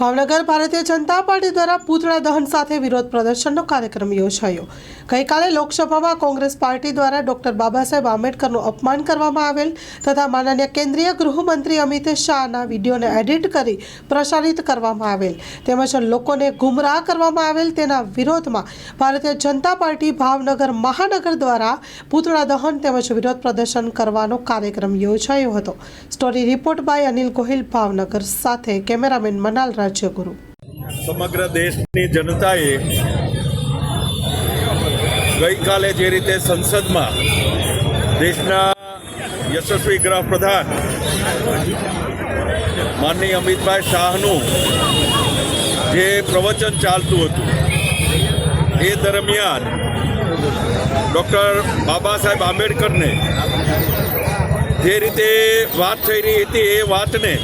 Bhavnagar Bharatiya Janata party દ્વારા પૂતળા દહન સાથે વિરોધ પ્રદર્શનનો કાર્યક્રમ યોજાયો. ગઈકાલે લોકસભામાં કોંગ્રેસ પાર્ટી દ્વારા ડોક્ટર બાબા સાહેબ આંબેડકરનું અપમાન કરવામાં આવેલ તથા માનનીય કેન્દ્રીય ગૃહમંત્રી અમિત શાહના વિડીયોને એડિટ કરી પ્રસારિત કરવામાં આવેલ. તેમજ લોકોને ગુમરાહ કરવામાં આવેલ તેના વિરોધમાં ભારતીય જનતા પાર્ટી ભાવનગર મહાનગર દ્વારા પૂતળા દહન તેમજ વિરોધ પ્રદર્શન કરવાનો કાર્યક્રમ યોજાયો હતો. Story report by Anil Gohil, Bhavnagar સાથે કેમેરામેન મનાલ રાજ્યગુરુ સમગ્ર દેશની જનતાએ ગઈકાલે જે રીતે સંસદમાં દેશના યશસ્વી ગૃહપ્રધાન માનનીય અમિતભાઈ શાહનું જે પ્રવચન ચાલતું હતું, એ દરમિયાન ડૉક્ટર બાબા સાહેબ આંબેડકરને જે રીતે વાત થઈ રહી હતી એ વાતને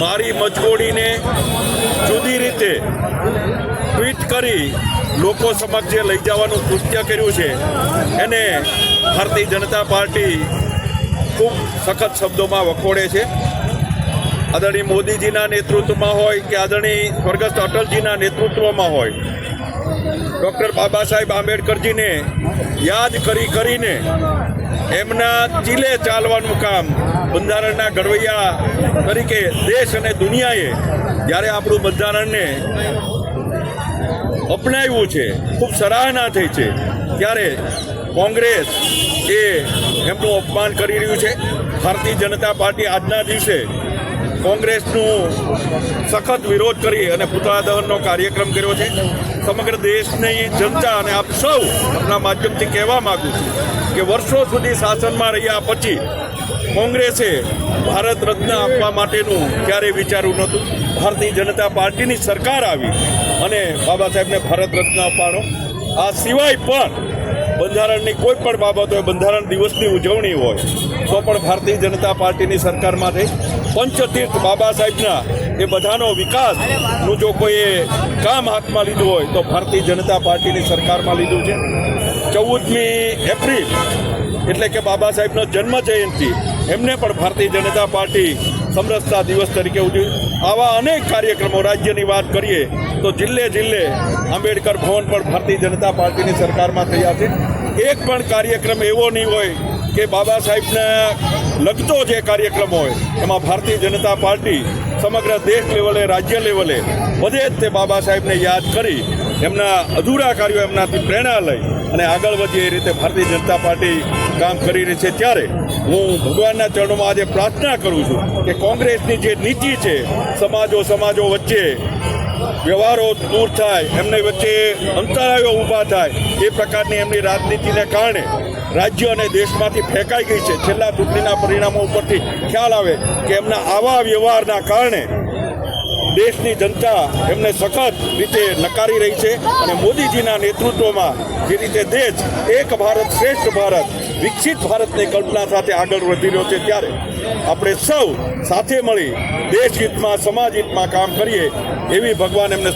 મારી મજબૂરીને જુદી રીતે ટ્વીટ કરી લોકો સમક્ષ જે લઈ જવાનું કૃત્ય કર્યું છે, એને ભારતીય જનતા પાર્ટી ખૂબ સખત શબ્દોમાં વખોડે છે. આદરણીય મોદીજીના નેતૃત્વમાં હોય કે આદરણીય સ્વર્ગસ્થ અટલજીના નેતૃત્વમાં હોય, ડૉક્ટર બાબા સાહેબ આંબેડકરજીને યાદ કરી કરીને એમના ચીલે ચાલવાનું કામ બંધારણના ઘડવૈયા તરીકે દેશ અને દુનિયાએ જ્યારે આપણું બંધારણને અપનાવ્યું છે, ખૂબ સરાહના થઈ છે, ત્યારે કોંગ્રેસ એ એમનું અપમાન કરી રહ્યું છે. ભારતીય જનતા પાર્ટી આજના દિવસે કોંગ્રેસનું સખત વિરોધ કરી અને પુતળા દહનનો કાર્યક્રમ કર્યો છે. સમગ્ર દેશની જનતા અને આપ સૌ આપના માધ્યમથી કહેવા માગું છું કે વર્ષો સુધી શાસનમાં રહ્યા પછી કોંગ્રેસે ભારત રત્ન આપવા માટેનું ક્યારેય વિચાર્યું નહોતું. ભારતીય જનતા પાર્ટીની સરકાર આવી અને બાબા સાહેબને ભારત રત્ન આપવાનો. આ સિવાય પણ બંધારણની કોઈ પણ બાબત હોય બંધારણ દિવસની ઉજવણી હોય તો પણ ભારતીય જનતા પાર્ટીની સરકારમાં થઈ પંચતીર્થ બાબા સાહેબના એ બધાનો વિકાસનું જો કોઈએ કામ હાથમાં લીધું હોય તો ભારતીય જનતા પાર્ટીની સરકારમાં લીધું છે. ચૌદમી એપ્રિલ એટલે કે બાબા સાહેબનો જન્મ જયંતિ, એમને પણ ભારતીય જનતા પાર્ટી સમરસતા દિવસ તરીકે ઉજવી. આવા અનેક કાર્યક્રમો રાજ્યની વાત કરીએ તો જિલ્લે જિલ્લે આંબેડકર ભવન પણ ભારતીય જનતા પાર્ટીની સરકારમાં થયા છે. એક પણ કાર્યક્રમ એવો નહીં હોય કે બાબા સાહેબને લગતો જે કાર્યક્રમ હોય, એમાં ભારતીય જનતા પાર્ટી સમગ્ર દેશ લેવલે, રાજ્ય લેવલે બધે જ તે બાબા સાહેબને યાદ કરી, એમના અધૂરા કાર્યો એમનાથી પ્રેરણા લઈ અને આગળ વધીએ એ રીતે ભારતીય જનતા પાર્ટી કામ કરી રહી છે. ત્યારે હું ભગવાનના ચરણોમાં આજે પ્રાર્થના કરું છું કે કોંગ્રેસની જે નીતિ છે સમાજો સમાજો વચ્ચે વ્યવહારો દૂર થાય, એમને વચ્ચે અંતરાયો ઊભા થાય, એ પ્રકારની એમની રાજનીતિને કારણે રાજ્ય અને દેશમાંથી ફેંકાઈ ગઈ છે. છેલ્લા ચૂંટણીના પરિણામો ઉપરથી ખ્યાલ આવે કે એમના આવા વ્યવહારના કારણે દેશની જનતા એમને સખત રીતે નકારી રહી છે અને મોદીજીના નેતૃત્વમાં જે રીતે દેશ એક ભારત શ્રેષ્ઠ ભારત, વિકસિત ભારતની કલ્પના સાથે આગળ વધી રહ્યો છે, ત્યારે આપણે સૌ સાથે મળી દેશ હિતમાં સમાજ હિતમાં કામ કરીએ એવી ભગવાન એમને